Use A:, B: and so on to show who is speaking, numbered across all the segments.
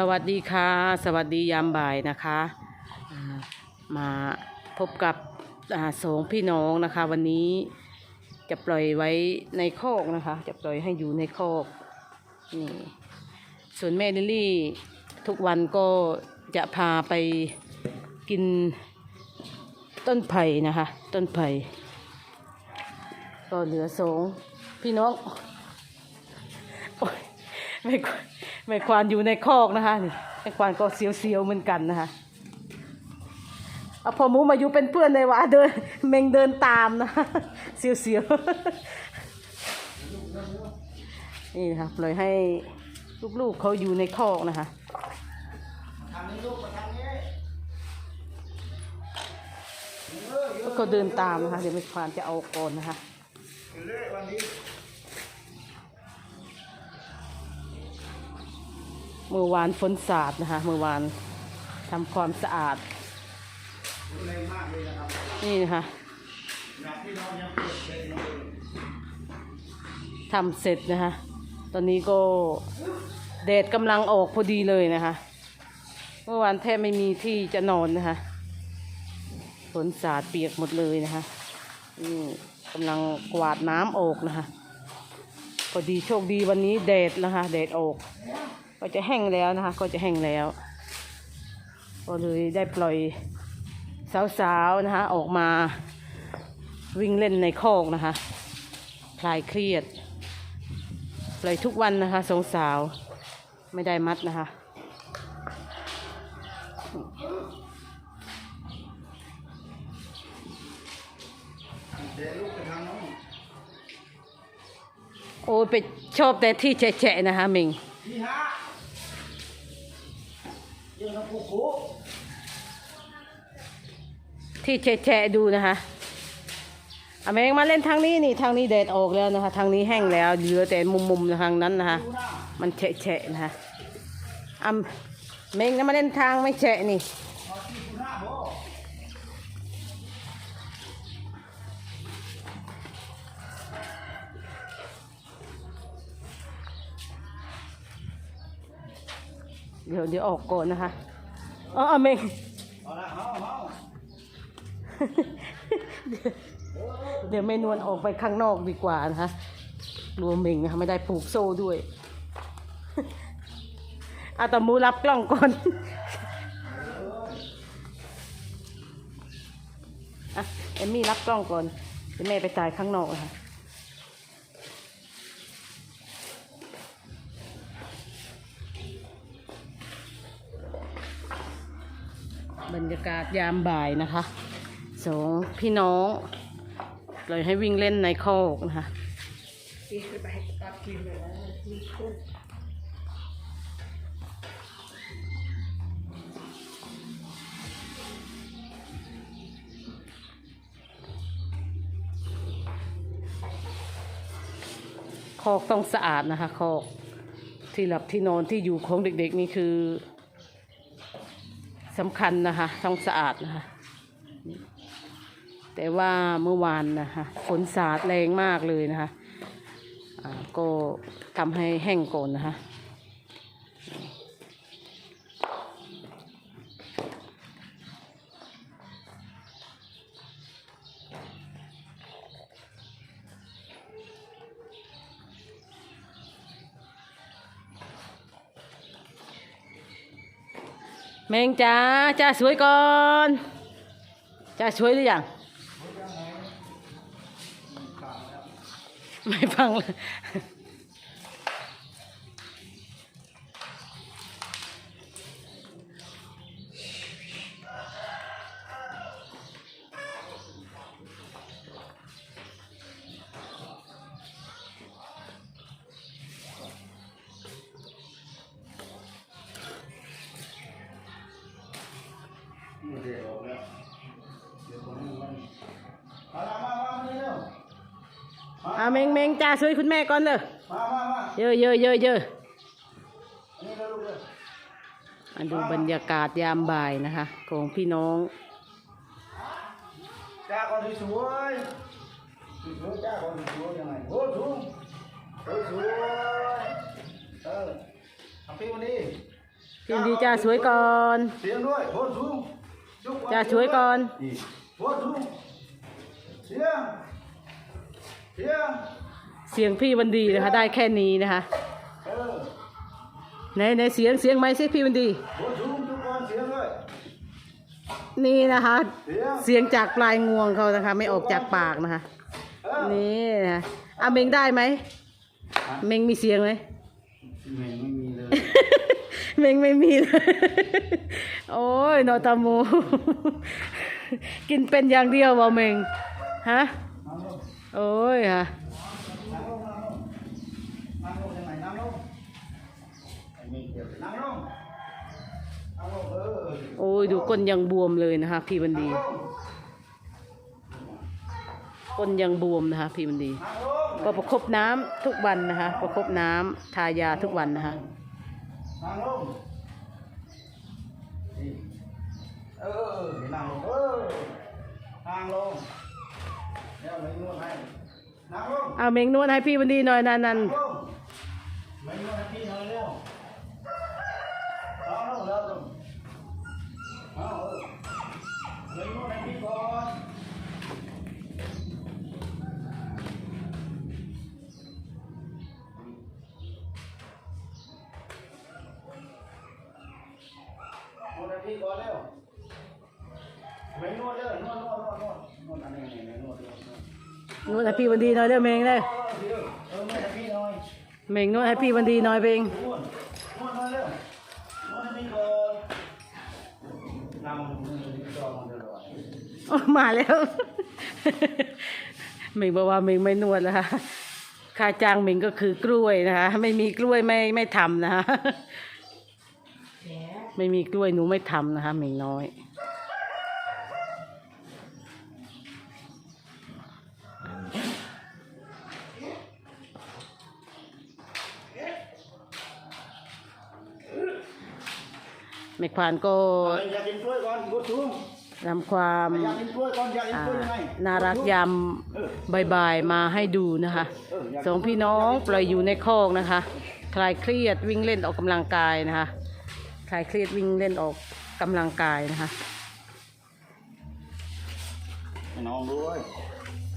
A: สวัสดีค่ะ สวัสดียามบ่ายนะคะมาพบกับสองพี่น้องนะคะ วันนี้จะปล่อยไว้ในคอกนะคะ จะปล่อยให้อยู่ในคอกนี่ส่วนแม่ลิลลี่ทุกวันก็จะพาไปกินต้นไผ่นะคะ ต้นไผ่ก็เหลือสองพี่น้องโอ๊ยไม่ควร ไม่ควานอยู่ในคอกนะคะนี่ไม่ควานก็เสียวๆเหมือนกันนะคะเอาพอหมูมาอยู่เป็นเพื่อนเลยวะเดินเมงเดินตามนะเสียวๆนี่นะคะปล่อยให้ลูกๆเขาอยู่ในคอกนะคะแล้วก็เดินตามนะคะเดี๋ยวไม่ควานจะเอาก่อนนะคะ เมื่อวานฝนสาดนะคะเมื่อวานทำความสะอาด นี่นะคะทำเสร็จนะคะตอนนี้ก็แดดกำลังออกพอดีเลยนะคะ เมื่อวานแทบไม่มีที่จะนอนนะคะฝนสาดเปียกหมดเลยนะคะนี่กำลังกวาดน้ำออกนะคะพอดีโชคดีวันนี้แดดนะคะแดดออก ก็จะแห้งแล้วนะคะ ก็จะแห้งแล้ว ก็เลยได้ปล่อยสาวๆนะคะ ออกมาวิ่งเล่นในคอกนะคะ คลายเครียด ปล่อยทุกวันนะคะสองสาวไม่ได้มัดนะคะโอ้ไปชอบแต่ที่แฉะๆนะคะมิง ที่แฉะดูนะคะอเมงมาเล่นทางนี้นี่ทางนี้แดดออกแล้วนะคะ ทางนี้แห้งแล้วเหลือแต่มุมๆทางนั้นนะคะ
B: ดูหน้า
A: มันแฉะๆนะคะอเมงนะมาเล่นทางไม่แฉะนี่
B: เอาที่ดูหน้าบ่
A: เดี๋ยวเดี๋ยวออกก่อนนะคะอ๋ออเมง
B: เอาละเดี๋
A: ยวเมนวลออกไปข้างนอกดีกว่านะคะรวมเมงนะคะไม่ได้ผูกโซ่ด้วยอาตมูรับกล้องก่อนอะเอมมี่รับกล้องก่อนเดี๋ยวแม่ไปถ่ายข้างนอกนะคะ บรรยากาศยามบ่ายนะคะสองพี่น้องปล่อยให้วิ่งเล่นในคอกนะคะคอกต้องสะอาดนะคะคอกที่หลับที่นอนที่อยู่ของเด็กๆนี่คือ สำคัญนะคะต้องสะอาดนะคะแต่ว่าเมื่อวานนะคะฝนสาดแรงมากเลยนะคะะก็ทำให้แห้งก่อนนะคะ งจ้าจ้าสวยก่อนจ้าสวยหรือยังไม่ฟังเลย เอาเมงเมงจ้าสวยคุณแม่ก่อนเลย
B: มามามา
A: เยอะเยอะเยอะเยอะ
B: อันนี้แล้วลูกเลย
A: มาดูบรรยากาศยามบ่ายนะคะ ของพี่น้อง
B: จ้าก่อนสวยสวยจ้าก่อนสวยยังไงโอ้สูงสวยสวยเออทำพี่วันนี้
A: พี่วันดีจ้าสวยก่อน
B: เสียงด้วยโพสสูงยก
A: จ้าสวยก่อน
B: เสียง
A: พี่วันดีนะคะ ได้แค่นี้นะคะในในเสียงเสียงไหมสิพี่วันดี
B: นี่
A: นะคะ
B: เสียง
A: จากปลายงวงเขานะคะ ไม่ออกจากปากนะคะ นี่นะอาเมงได้ไหมเมงมีเสียงไหม
B: ไม่ไม่มีเลย
A: เมงไม่มีเลย โอ้ยนอตาโม กินเป็นอย่างเดียวบ่เมงฮะ โอ้ยฮะโอ้ยดูก้นยังบวมเลยนะคะพี่บันดี ก้นยังบวมนะคะพี่บันดี ก็ประคบน้ำทุกวันนะคะ ประคบน้ำทายาทุกวันนะคะ
B: นั่งลงเออนั่งลงเออนั่งลงเดี๋ยวไม่นวดให้นั่งลง
A: เอาเมงนวดให้พี่บันดีหน่อยนั
B: นนันนั่งลงไม่นวดให้พี่ พี่ก่อนเร็วไม่นวดเลยนวดนวดนวดนวดนวดอันนี้นี่นี่นวดนวดนวด
A: นวดให้พี่บันดีหน่อยเด้อเมงเลย
B: เออเดี๋ยวเออนวดให้พี่หน่อย
A: เมงนวดให้พี่บันดีหน่อยเมง
B: นวดนวดมาเร็วนวดให้พี่ก่อนนำมือที่จอมันจะลอย
A: โอ้มาแล้วเมงบอกว่าเมงไม่นวดแล้วค่ะค่าจ้างเมงก็คือกล้วยนะคะ ไม่มีกล้วยไม่ไม่ทำนะคะ ไม่มีกล้วยหนูไม่ทำนะคะเมงน้อย แม่ควานก็
B: อยากกินกล้วยก่อนกดทุ่ง
A: นำความ
B: อยากกินกล้วยก่อนอยากกิน
A: อ่าก
B: ล้วยยังไง
A: น่ารักยามบ่ายๆมาให้ดูนะคะสองพี่น้องปล่อยอยู่ในคอกนะคะ คลายเครียดวิ่งเล่นออกกำลังกายนะคะ คลายเครียดวิ่งเล่นออกกำลังกายนะคะ
B: ให้น้องด้วย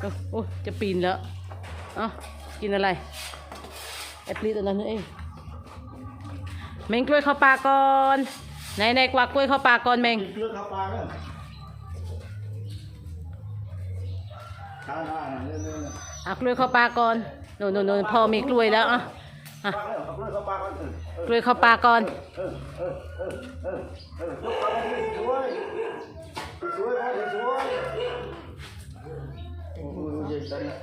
A: โอ้โอ้จะปีนแล้วเอ้ากินอะไร แอปลิตอันนั้นเองเมงกล้วยเข้าปากก่อนไหนไหนกวักกล้วยเข้าปากก่อนเมง
B: กินกล้วยข้าวปลาเร็วทานได้เร็วเร็วเร็ว
A: อะกล้วยเข้าปากก่อนโน่นโน่นโน่นพอมีกล้วยแล้วอะ อะ
B: ปลาเร็วเอากล้วยข้าวปลาก่อนเออเออก
A: ล้วยเข้าปากก่อน
B: เออเออเออเออเออยกขาไปสวยสวยพ่อสวยโอ้โหเย็นจังเลย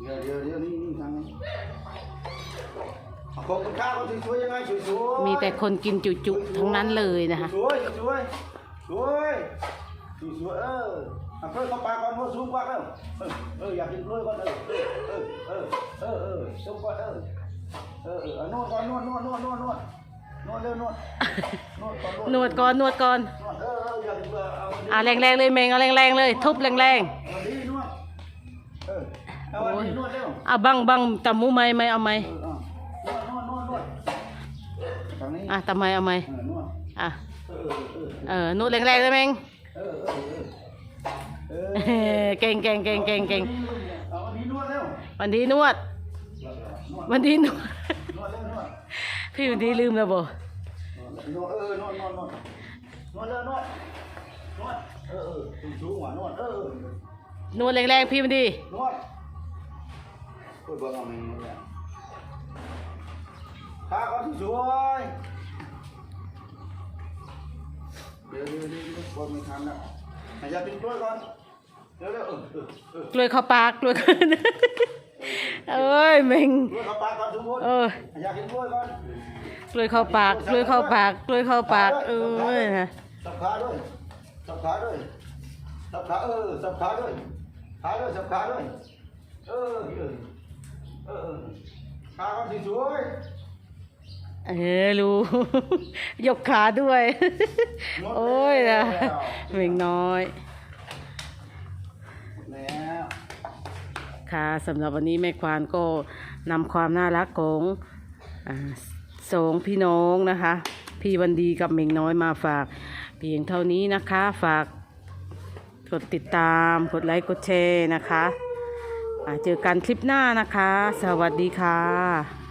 B: เดี๋ยวเดี๋ยวเดี๋ยวนี่นี่ทางนี้ขอบคุณข้าวก็สวยๆยังไงสวยๆ
A: มีแต่คนกินจุๆทั้งนั้นเลยนะคะ
B: สวยสวยสวยสวยเออ เอากล้วยเข้าปากก่อนหัวสูงกว่าแล้วเออเอออยากกินกล้วยก่อนเออเออเออเออเออสูงก่อนเออเออเออเอานวดก่อนนวดนวดนวดนวดนวดนวดเร็วนวดนวดก่อน
A: นวดก่อนนวดก่อน
B: นวดเออเอออยากกินกล้วยเอาอันนี้
A: อะแรงๆเลยเมงเอาแรงๆเลย ทุบแรง
B: เอาอันนี้นวดเออเอาอันนี้นวดเร็ว
A: ๆอะบังบังตะมูไหมไหมเอาไหม
B: เออเอานวดนวดนวดนวดทางนี้
A: อะตะไมเอาไหม
B: เออนวด
A: อะ
B: เออเออ
A: เออนวดแรงๆเลยเมง
B: เออเออ เออเออ
A: เฮ้เก่งเก่งเก่งเก่งเก่ง
B: เอาอันนี้นวดเร็ว
A: วันนี้นวด วันนี้นวด
B: นวดเร็วนวด
A: พี่วันนี้ลืมแล้วบ่
B: นวดเออนวดนวดนวดนวดเร็วนวดนวดเออเออสูงสูงว่ะนวดเออเออน
A: วดแรงๆพี่วันดี
B: นวดโอ้ยเบิ่งเอาแม่งนวดแล้วขาเขาที่สวยเดี๋ยวเดี๋ยวเดี๋ยวเดี๋ยวคนไม่ทันแล้วให้ยากินกล้วยก่อน เร็วเร็วเออเออเออก
A: ล้วยเข้าปากกล้วยเอ้ยเมง
B: กล้วยเข้าปากก่อนทุกคน
A: เออ
B: ให้ยากินกล้วยก่อน
A: กล้วยเข้าปากกล้วยเข้าปากกล้วยเข้าปากเอ้ยนะ
B: สับขาด้วยสับขาด้วยสับขาเออสับขาด้วยขาด้วยสับขาด้วยเออเออเออเออขาเขาสีสวย
A: เออรู้ยกขาด้วย โอ้ยนะเมงน้อย
B: แล้ว
A: ค่ะสำหรับวันนี้แม่ควานก็นำความน่ารักของอสองพี่น้องนะคะ พี่วันดีกับเมงน้อยมาฝาก เพียงเท่านี้นะคะฝากกดติดตามกดไลค์กดแชร์นะคะเจอกันคลิปหน้านะคะ สวัสดีค่ะ